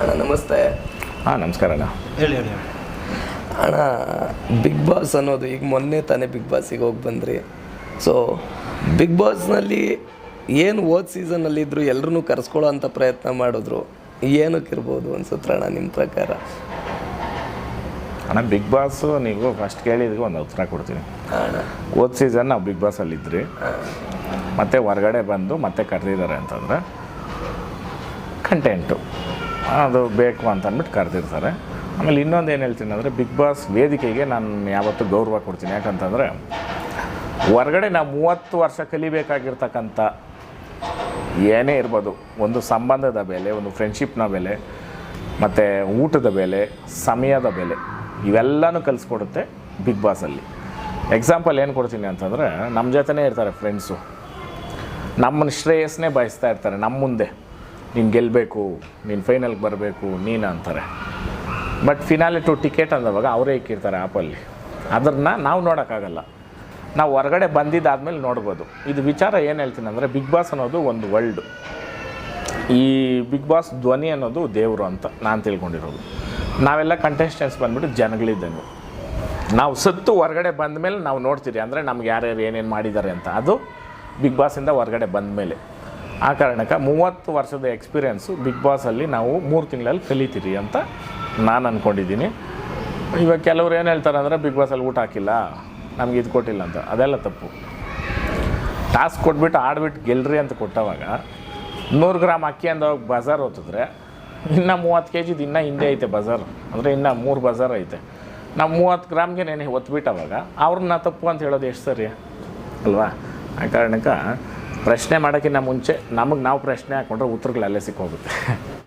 ಅಣ್ಣ ನಮಸ್ತೆ. ಹಾಂ ನಮಸ್ಕಾರ ಅಣ್ಣ. ಹೇಳಿ ಹೇಳಿ ಅಣ್ಣ ಬಿಗ್ ಬಾಸ್ ಅನ್ನೋದು ಈಗ ಮೊನ್ನೆ ತಾನೇ ಬಿಗ್ ಬಾಸಿಗೆ ಹೋಗಿ ಬಂದ್ರಿ. ಸೊ ಬಿಗ್ ಬಾಸ್ನಲ್ಲಿ ಏನು ಓದ್ ಸೀಸನಲ್ಲಿ ಇದ್ರು ಎಲ್ಲರೂ ಕರೆಸ್ಕೊಳ್ಳೋ ಅಂಥ ಪ್ರಯತ್ನ ಮಾಡಿದ್ರು. ಏನಕ್ಕಿರ್ಬೋದು ಅನ್ಸುತ್ತೆ ಅಣ್ಣ ನಿಮ್ಮ ಪ್ರಕಾರ? ಅಣ್ಣ ಬಿಗ್ ಬಾಸು ನೀವು ಫಸ್ಟ್ ಕೇಳಿದ್ಗೆ ಒಂದು ಉತ್ತರ ಕೊಡ್ತೀನಿ. ಓದ್ ಸೀಸನ್ ನಾವು ಬಿಗ್ ಬಾಸಲ್ಲಿದ್ರಿ ಮತ್ತೆ ಹೊರಗಡೆ ಬಂದು ಮತ್ತೆ ಕರೆದಿದ್ದಾರೆ ಅಂತಂದರೆ ಕಂಟೆಂಟು. ಅದು ಬೇಕು ಅಂತ ಅಂದ್ಬಿಟ್ಟು ಕರೆದಿರ್ತಾರೆ. ಆಮೇಲೆ ಇನ್ನೊಂದು ಏನು ಹೇಳ್ತೀನಿ ಅಂದರೆ ಬಿಗ್ ಬಾಸ್ ವೇದಿಕೆಗೆ ನಾನು ಯಾವತ್ತೂ ಗೌರವ ಕೊಡ್ತೀನಿ. ಯಾಕಂತಂದರೆ, ಹೊರಗಡೆ ನಾವು ಮೂವತ್ತು ವರ್ಷ ಕಲಿಬೇಕಾಗಿರ್ತಕ್ಕಂಥ ಏನೇ ಇರ್ಬೋದು, ಒಂದು ಸಂಬಂಧದ ಬೆಲೆ, ಒಂದು ಫ್ರೆಂಡ್ಶಿಪ್ನ ಬೆಲೆ, ಮತ್ತು ಊಟದ ಬೆಲೆ, ಸಮಯದ ಬೆಲೆ, ಇವೆಲ್ಲನೂ ಕಲಿಸ್ಕೊಡುತ್ತೆ ಬಿಗ್ ಬಾಸಲ್ಲಿ ಎಕ್ಸಾಂಪಲ್ ಏನು ಕೊಡ್ತೀನಿ ಅಂತಂದರೆ ನಮ್ಮ ಜೊತೆನೇ ಇರ್ತಾರೆ ಫ್ರೆಂಡ್ಸು ನಮ್ಮನ್ನು ಶ್ರೇಯಸ್ನೇ ಬಯಸ್ತಾ ಇರ್ತಾರೆ ನಮ್ಮ ಮುಂದೆ. ನೀನು ಗೆಲ್ಲಬೇಕು ನೀನು ಫೈನಲ್ಗೆ ಬರಬೇಕು, ನೀನು ಅಂತಾರೆ. ಬಟ್ ಫಿನಾಲೆ ಟು ಟಿಕೆಟ್ ಅಂದವಾಗ ಅವರೇ ಇಕ್ಕಿರ್ತಾರೆ ಆ್ಯಪಲ್ಲಿ ಅದನ್ನು ನಾವು ನೋಡೋಕ್ಕಾಗಲ್ಲ. ನಾವು ಹೊರಗಡೆ ಬಂದಿದ್ದಾದ್ಮೇಲೆ ನೋಡ್ಬೋದು. ಇದು ವಿಚಾರ ಏನು ಹೇಳ್ತೀನಿ ಅಂದರೆ ಬಿಗ್ ಬಾಸ್ ಅನ್ನೋದು ಒಂದು ವರ್ಲ್ಡ್ ಈ ಬಿಗ್ ಬಾಸ್ ಧ್ವನಿ ಅನ್ನೋದು ದೇವರು ಅಂತ ನಾನು ತಿಳ್ಕೊಂಡಿರೋದು. ನಾವೆಲ್ಲ ಕಂಟೆಸ್ಟೆಂಟ್ಸ್ ಬಂದ್ಬಿಟ್ಟು ಜನಗಳಿದ್ದಂಗೆ. ನಾವು ಸತ್ತು ಹೊರಗಡೆ ಬಂದ ಮೇಲೆ ನಾವು ನೋಡ್ತೀರಿ ಅಂದರೆ ನಮ್ಗೆ ಯಾರ್ಯಾರು ಏನೇನು ಮಾಡಿದ್ದಾರೆ ಅಂತ. ಅದು ಬಿಗ್ ಬಾಸಿಂದ ಹೊರಗಡೆ ಬಂದ ಮೇಲೆ ಆ ಕಾರಣಕ್ಕೆ ಮೂವತ್ತು ವರ್ಷದ ಎಕ್ಸ್ಪೀರಿಯೆನ್ಸು ಬಿಗ್ ಬಾಸಲ್ಲಿ ನಾವು ಮೂರು ತಿಂಗಳಲ್ಲಿ ಕಲಿತೀರಿ ಅಂತ ನಾನು ಅಂದ್ಕೊಂಡಿದ್ದೀನಿ ಇವಾಗ ಕೆಲವ್ರು ಏನು ಹೇಳ್ತಾರೆ ಅಂದರೆ ಬಿಗ್ ಬಾಸಲ್ಲಿ ಊಟ ಹಾಕಿಲ್ಲ, ನಮ್ಗೆ ಇದು ಕೊಟ್ಟಿಲ್ಲ ಅಂತ. ಅದೆಲ್ಲ ತಪ್ಪು. ಟಾಸ್ಕ್ ಕೊಟ್ಬಿಟ್ಟು ಆಡ್ಬಿಟ್ಟು ಗೆಲ್ರಿ ಅಂತ ಕೊಟ್ಟವಾಗ ನೂರು ಗ್ರಾಮ್ ಅಕ್ಕಿ ಅಂದವಾಗ ಬಜಾರ್ ಓದಿದ್ರೆ ಇನ್ನೂ ಮೂವತ್ತು ಕೆ ಜಿದು ಇನ್ನೂ ಹಿಂದೆ ಐತೆ ಬಜಾರ್. ಅಂದರೆ ಇನ್ನೂ ಮೂರು ಬಜಾರ್ ಐತೆ. ನಾವು ಮೂವತ್ತು ಗ್ರಾಮ್ಗೆ ನೆನೆ ಒತ್ಬಿಟ್ಟವಾಗ ಅವ್ರನ್ನ ತಪ್ಪು ಅಂತ ಹೇಳೋದು ಎಷ್ಟು ಸರಿ? ಅಲ್ವಾ? ಆ ಕಾರಣಕ್ಕೆ ಪ್ರಶ್ನೆ ಮಾಡೋಕ್ಕಿಂತ ಮುಂಚೆ ನಮಗೆ ನಾವು ಪ್ರಶ್ನೆ ಹಾಕ್ಕೊಂಡ್ರೆ ಉತ್ತರಗಳು ಅಲ್ಲೇ ಸಿಕ್ಕೋಗುತ್ತೆ.